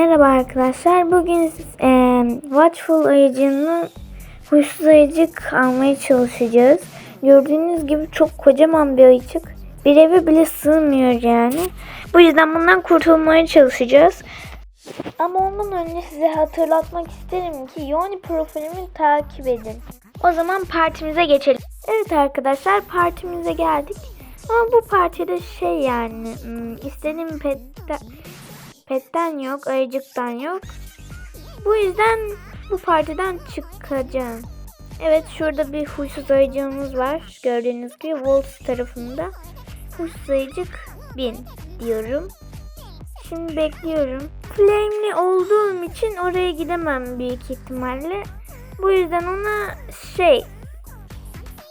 Merhaba arkadaşlar. Bugün e, Watchful ayıcının huysuz ayıcık almaya çalışacağız. Gördüğünüz gibi çok kocaman bir ayıcık. Bir eve bile sığmıyor yani. Bu yüzden bundan kurtulmaya çalışacağız. Ama ondan önce size hatırlatmak isterim ki Yoni profilimi takip edin. O zaman partimize geçelim. Evet arkadaşlar partimize geldik. Ama bu partide şey yani hmm, istediğim pette, petten yok, ayıcıktan yok. Bu yüzden bu partiden çıkacağım. Evet şurada bir huysuz ayıcığımız var. Gördüğünüz gibi Wolves tarafında. Huysuz ayıcık 1000 diyorum. Şimdi bekliyorum. Flame'li olduğum için oraya gidemem büyük ihtimalle. Bu yüzden ona şey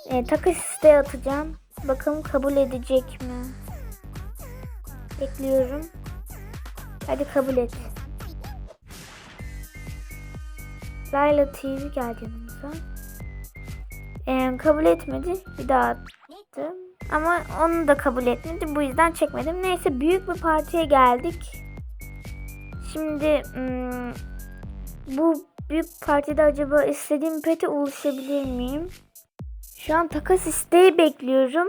e, takas isteği atacağım. Bakalım kabul edecek mi? Bekliyorum. Hadi kabul et. Layla TV geldi yanımıza. Ee, kabul etmedi. Bir daha attım. Ama onu da kabul etmedi. Bu yüzden çekmedim. Neyse büyük bir partiye geldik. Şimdi hmm, bu büyük partide acaba istediğim pete ulaşabilir miyim? Şu an takas isteği bekliyorum.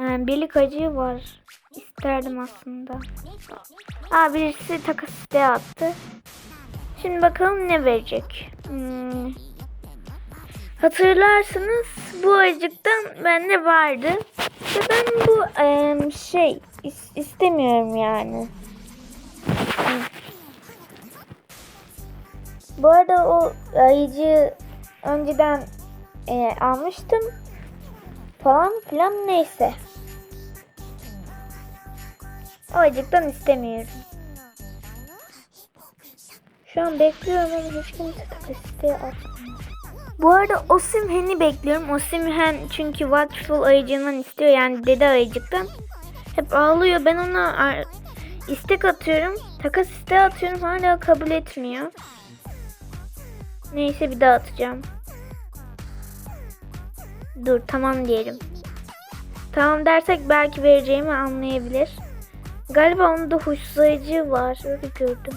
Ee, birlik acı var. İsterdim aslında. Aa birisi takas isteği attı. Şimdi bakalım ne verecek. Hmm. Hatırlarsınız bu acıktan bende vardı. Ve ben bu em, şey is- istemiyorum yani. Bu arada o ayıcı önceden e, almıştım falan filan neyse. O acıktan istemiyorum. Şu an bekliyorum ama hiç kimse kapasiteye atmıyor. Bu arada Osimhen'i bekliyorum. Osimhen çünkü Watchful ayıcığından istiyor yani dede ayıcıktan. Hep ağlıyor. Ben ona istek atıyorum. Takas isteği atıyorum. Hala kabul etmiyor. Neyse bir daha atacağım. Dur tamam diyelim. Tamam dersek belki vereceğimi anlayabilir. Galiba onda huysuzlayıcı var. Öyle gördüm.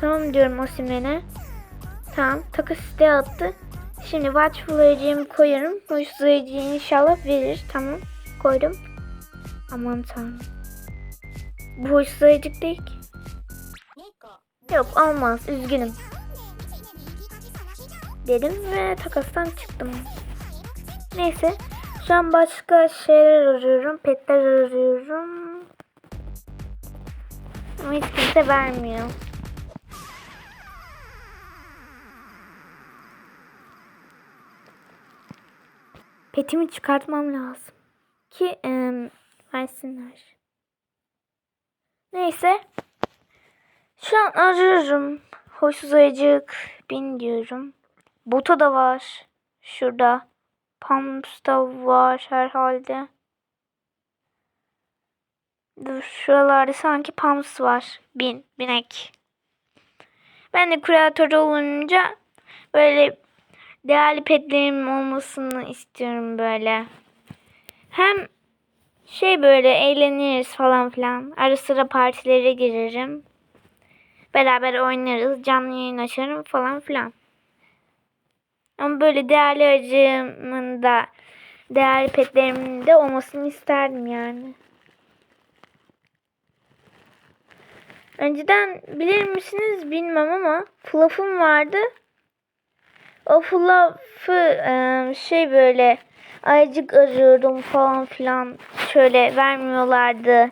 Tamam diyorum Osimhen'e. Tamam takas isteği attı. Şimdi Watchful ayıcığımı koyuyorum. Huysuzlayıcıyı inşallah verir. Tamam koydum. Aman tanrım. Bu huysuzlayıcık değil ki. Yok olmaz üzgünüm. Dedim ve takastan çıktım. Neyse. Şu başka şeyler arıyorum. Petler arıyorum. Ama hiç kimse vermiyor. Petimi çıkartmam lazım. Ki em, versinler. Neyse. Şu an arıyorum. Hoşsuz ayıcık. Bin diyorum. Bota da var. Şurada. Pumps da var herhalde. Dur şuralarda sanki Pumps var. Bin. Binek. Ben de kreatör olunca böyle değerli petlerim olmasını istiyorum böyle. Hem şey böyle eğleniriz falan filan. Ara sıra partilere girerim. Beraber oynarız. Canlı yayın açarım falan filan. Ama böyle değerli acımın da değerli petlerimin de olmasını isterdim yani. Önceden bilir misiniz bilmem ama fluff'um vardı. O fluff'ı e, şey böyle ayıcık arıyordum falan filan şöyle vermiyorlardı.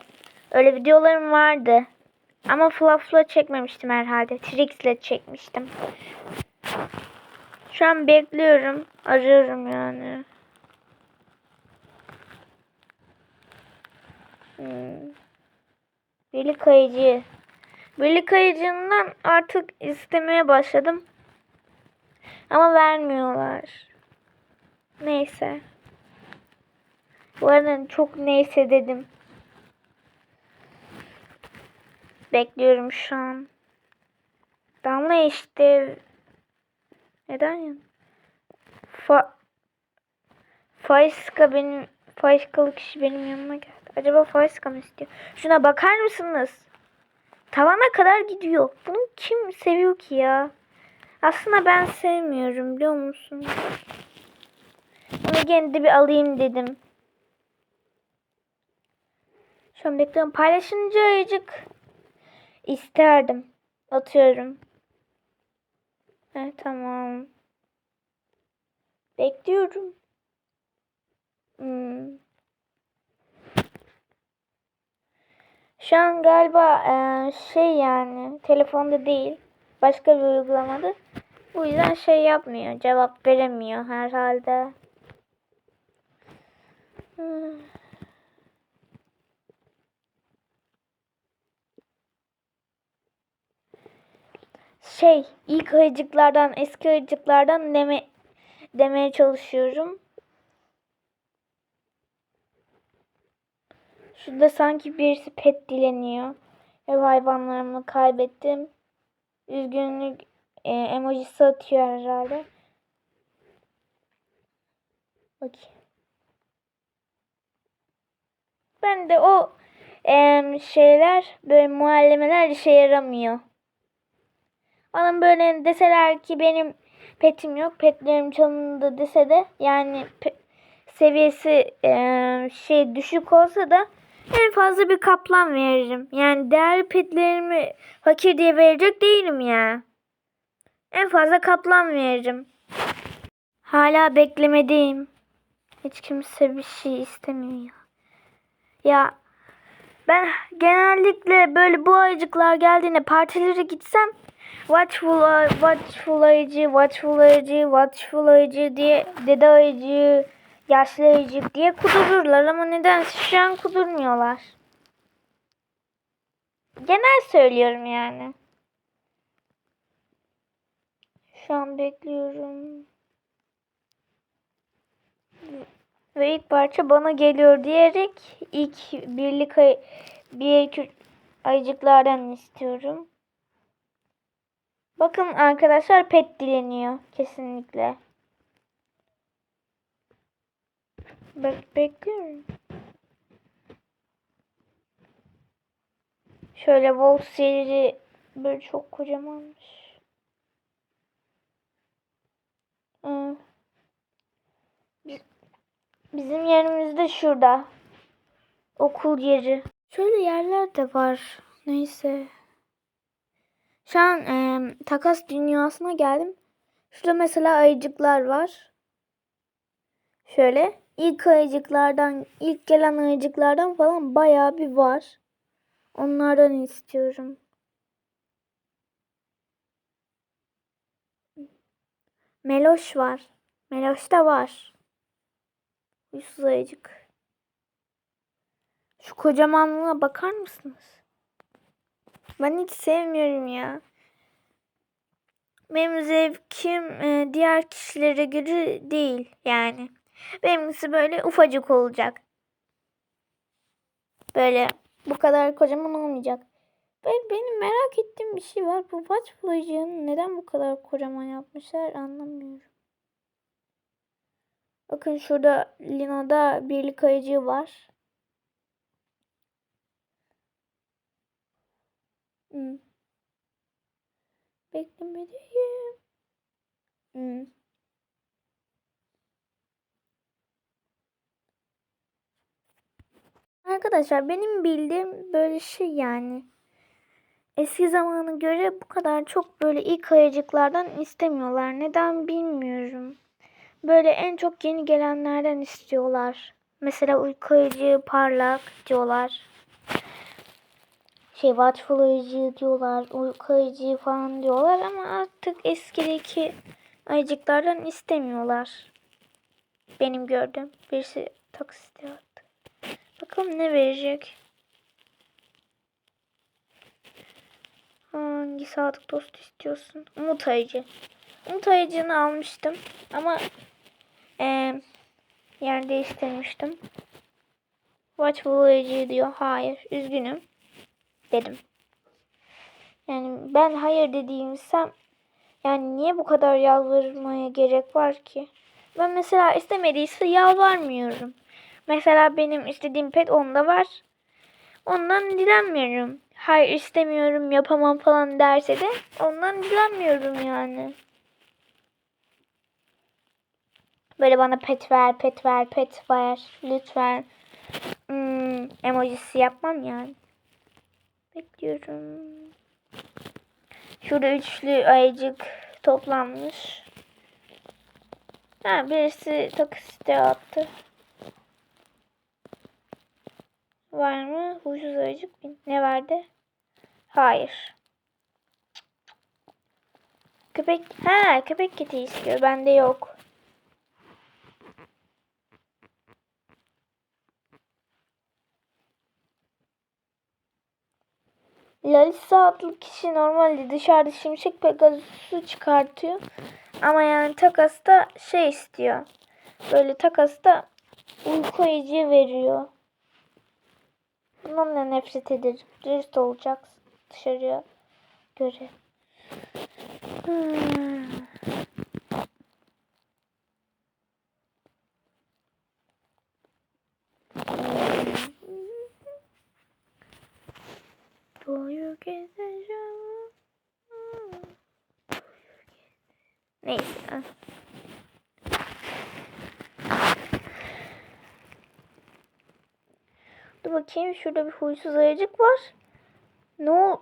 Öyle videolarım vardı. Ama fluff'la çekmemiştim herhalde. Trix'le çekmiştim. Şu an bekliyorum. Arıyorum yani. Hmm. Kayıcı. Birlik kayıcından artık istemeye başladım. Ama vermiyorlar. Neyse. Bu arada çok neyse dedim. Bekliyorum şu an. Damla işte. Neden ya? Fa Faiska benim Faiskalı kişi benim yanıma geldi. Acaba Faysika mı istiyor? Şuna bakar mısınız? Tavana kadar gidiyor. Bunu kim seviyor ki ya? Aslında ben sevmiyorum biliyor musun? Onu gene de bir alayım dedim. Şu an bekliyorum. Paylaşınca ayıcık isterdim. Atıyorum. Evet tamam. Bekliyorum. Hmm. Şu an galiba eee, şey yani telefonda değil. Başka bir uygulamada. Bu yüzden şey yapmıyor. Cevap veremiyor herhalde. Hmm. Şey ilk ayıcıklardan eski ayıcıklardan deme, demeye çalışıyorum. Şurada sanki birisi pet dileniyor. Ev hayvanlarımı kaybettim. Üzgünlük e, emojisi atıyor herhalde. Bakayım. Ben de o em, şeyler böyle muallemeler işe yaramıyor. Bana böyle deseler ki benim petim yok, petlerim çalındı dese de yani seviyesi em, şey düşük olsa da en fazla bir kaplan veririm. Yani değerli petlerimi fakir diye verecek değilim ya. En fazla kaplan veririm. Hala beklemedeyim. Hiç kimse bir şey istemiyor ya. Ya ben genellikle böyle bu ayıcıklar geldiğinde partilere gitsem Watchful, ay- watchful ayıcı, watchful ayıcı, watchful ayıcı diye dede ayıcı, yaşlı ayıcık diye kudururlar ama neden şu an kudurmuyorlar. Genel söylüyorum yani. Şu an bekliyorum. Ve ilk parça bana geliyor diyerek ilk birlik ay bir ayıcıklardan istiyorum. Bakın arkadaşlar pet dileniyor kesinlikle. Bek bekliyorum. Şöyle Wolf seri böyle çok kocamanmış. Bizim yerimiz de şurada. Okul yeri. Şöyle yerler de var. Neyse. Şu an em, takas dünyasına geldim. Şurada mesela ayıcıklar var. Şöyle ilk ayıcıklardan, ilk gelen ayıcıklardan falan bayağı bir var. Onlardan istiyorum. Meloş var. Meloş da var. Huysuz ayıcık. Şu kocamanlığa bakar mısınız? Ben hiç sevmiyorum ya. Benim zevkim e, diğer kişilere göre değil yani. Benimkisi böyle ufacık olacak. Böyle bu kadar kocaman olmayacak. Ben, benim merak ettiğim bir şey var. Bu Watch Fly'cığını neden bu kadar kocaman yapmışlar anlamıyorum. Bakın şurada Lino'da birlik ayıcığı var. Hmm. Beklemedeyim. Hmm. Arkadaşlar benim bildiğim böyle şey yani. Eski zamana göre bu kadar çok böyle ilk ayıcıklardan istemiyorlar. Neden bilmiyorum. Böyle en çok yeni gelenlerden istiyorlar. Mesela uyku ayıcı, parlak diyorlar. Şey watchful diyorlar. Uyku ayıcı falan diyorlar ama artık eskideki ayıcıklardan istemiyorlar. Benim gördüğüm. Birisi taksite attı. Bakalım ne verecek. Hangi sadık dost istiyorsun? Umut ayıcı. Umut ayıcını almıştım ama eee yer değiştirmiştim. Watchful ayıcı diyor. Hayır. Üzgünüm. Dedim. Yani ben hayır dediğimsem yani niye bu kadar yalvarmaya gerek var ki? Ben mesela istemediyse yalvarmıyorum. Mesela benim istediğim pet onda var. Ondan dilenmiyorum. Hayır istemiyorum yapamam falan derse de ondan dilenmiyorum yani. Böyle bana pet ver, pet ver, pet ver. Lütfen. Hmm, emojisi yapmam yani. Bekliyorum. Şurada üçlü ayıcık toplanmış. Ha birisi taksite attı. Var mı? Huysuz ayıcık bin. Ne verdi? Hayır. Köpek, ha köpek kiti istiyor. Bende yok. Lalisa adlı kişi normalde dışarıda şimşek Pegasus'u çıkartıyor. Ama yani takasta şey istiyor. Böyle takasta uyku ayıcı veriyor. Bundan da nefret ederim. Dürüst olacaksın dışarıya göre. Hmm. Boyu. Neyse. Dur bakayım şurada bir huysuz ayıcık var. Ne ol?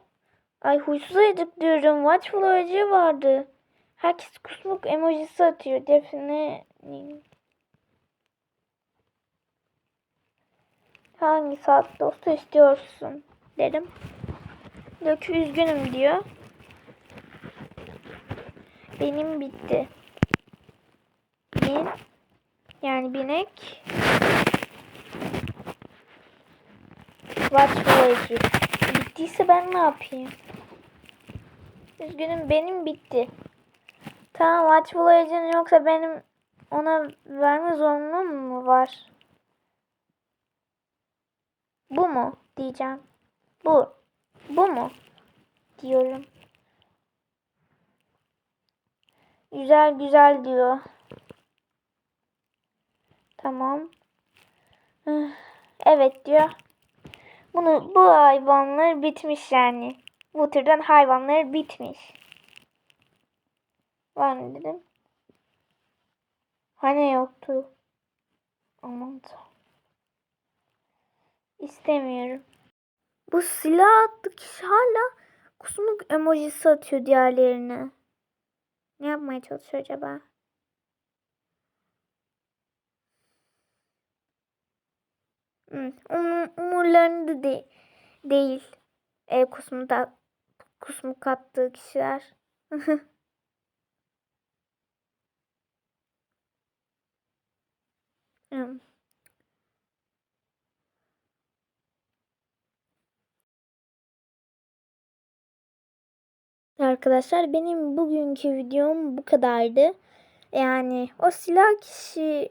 Ay huysuz ayıcık diyorum. Watchful ayıcığı vardı. Herkes kusmuk emojisi atıyor. Defne Hangi saat dostu istiyorsun? Dedim. Dökü üzgünüm diyor. Benim bitti. Bin. Yani binek. Watchful Bittiyse ben ne yapayım? Üzgünüm benim bitti. Tamam Watchful yoksa benim ona verme zorunluluğum mu var? Bu mu diyeceğim. Bu. Bu mu? Diyorum. Güzel güzel diyor. Tamam. Evet diyor. Bunu bu hayvanlar bitmiş yani. Bu türden hayvanlar bitmiş. Var mı dedim. Hani yoktu. Aman İstemiyorum. Bu silah attı kişi hala kusmuk emojisi atıyor diğerlerine. Ne yapmaya çalışıyor acaba? Hmm, um, umurlarında de değil. E, kusmuk, kusmuk attığı kişiler. hmm. Arkadaşlar benim bugünkü videom bu kadardı. Yani o silah kişi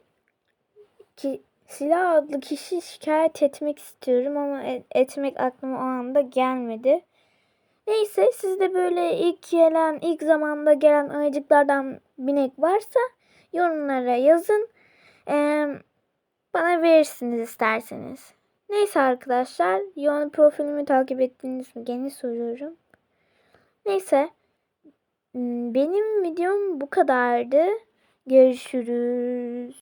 ki silah adlı kişi şikayet etmek istiyorum ama et, etmek aklıma o anda gelmedi. Neyse sizde böyle ilk gelen ilk zamanda gelen ayıcıklardan binek varsa yorumlara yazın. Ee, bana verirsiniz isterseniz. Neyse arkadaşlar. Yoğun profilimi takip ettiniz mi? Gene soruyorum. Neyse. Benim videom bu kadardı. Görüşürüz.